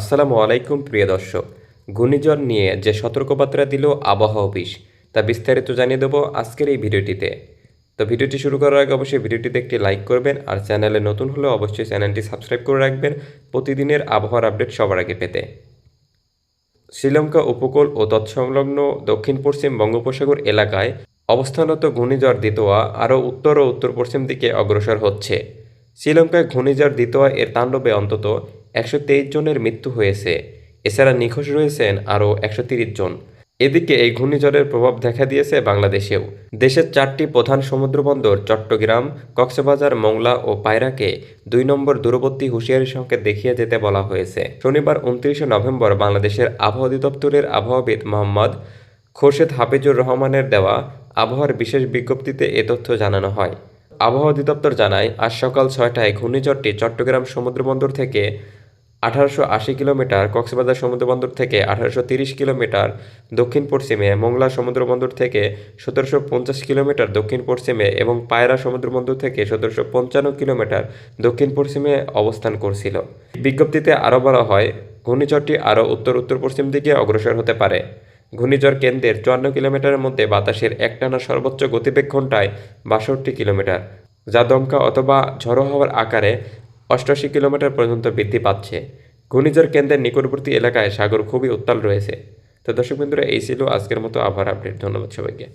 আসসালামু আলাইকুম, প্রিয় দর্শক। ঘূর্ণিঝড় নিয়ে যে সতর্কবার্তা দিল আবহাওয়া অফিস, তা বিস্তারিত জানিয়ে দেবো আজকের এই ভিডিওটিতে। তো ভিডিওটি শুরু করার আগে অবশ্যই ভিডিওটিতে একটি লাইক করবেন, আর চ্যানেলে নতুন হলে অবশ্যই চ্যানেলটি সাবস্ক্রাইব করে রাখবেন প্রতিদিনের আবহাওয়ার আপডেট সবার আগে পেতে। শ্রীলঙ্কা উপকূল ও তৎসংলগ্ন দক্ষিণ পশ্চিম বঙ্গোপসাগর এলাকায় অবস্থানত ঘূর্ণিঝড় দিতোয়া আরও উত্তর ও উত্তর পশ্চিম দিকে অগ্রসর হচ্ছে। শ্রীলঙ্কায় ঘূর্ণিঝড় দিতোয়া এর তাণ্ডবে অন্তত একশো তেইশ জনের মৃত্যু হয়েছে। এছাড়া নিখোঁজ রয়েছেন আরও একশো জন। এদিকে এই ঘূর্ণিঝড়ের প্রভাব দেখা দিয়েছে বাংলাদেশেও। দেশের চারটি প্রধান সমুদ্রবন্দর চট্টগ্রাম, কক্সবাজার, মংলা ও পায়রাকে দুই নম্বর দূরবর্তী হুঁশিয়ারি সংকেত দেখিয়ে যেতে বলা হয়েছে। শনিবার উনত্রিশে নভেম্বর বাংলাদেশের আবহাওয়া অধিদপ্তরের আবহাওয়াবিদ মোহাম্মদ খোরশেদ হাফিজুর রহমানের দেওয়া আবহাওয়ার বিশেষ বিজ্ঞপ্তিতে এ তথ্য জানানো হয়। আবহাওয়া অধিদপ্তর জানায়, আজ সকাল ছয়টায় ঘূর্ণিঝড়টি চট্টগ্রাম সমুদ্রবন্দর থেকে আঠারোশো আশি কিলোমিটার কক্সবাজার সমুদ্রবন্দর থেকে আঠারোশো তিরিশ কিলোমিটার দক্ষিণ পশ্চিমে, মোংলা সমুদ্রবন্দর থেকে সতেরোশো পঞ্চাশ কিলোমিটার দক্ষিণ পশ্চিমে এবং পায়রা সমুদ্রবন্দর থেকে সতেরোশো পঞ্চান্ন কিলোমিটার দক্ষিণ পশ্চিমে অবস্থান করছিল। বিজ্ঞপ্তিতে আরও বলা হয়, ঘূর্ণিঝড়টি আরও উত্তর উত্তর পশ্চিম দিকে অগ্রসর হতে পারে। ঘূর্ণিঝড় কেন্দ্রের চুয়ান্ন কিলোমিটারের মধ্যে বাতাসের একটানা সর্বোচ্চ গতিবেগ ঘন্টায় বাষট্টি কিলোমিটার, যা দমকা অথবা ঝড়ো হওয়ার আকারে অষ্টাশি কিলোমিটার পর্যন্ত বৃদ্ধি পাচ্ছে। ঘূর্ণিঝড় কেন্দ্রের নিকটবর্তী এলাকায় সাগর খুবই উত্তাল রয়েছে। তো দর্শক বন্ধুরা, এই ছিল আজকের মতো আবহাওয়ার আপডেট। ধন্যবাদ সবাইকে।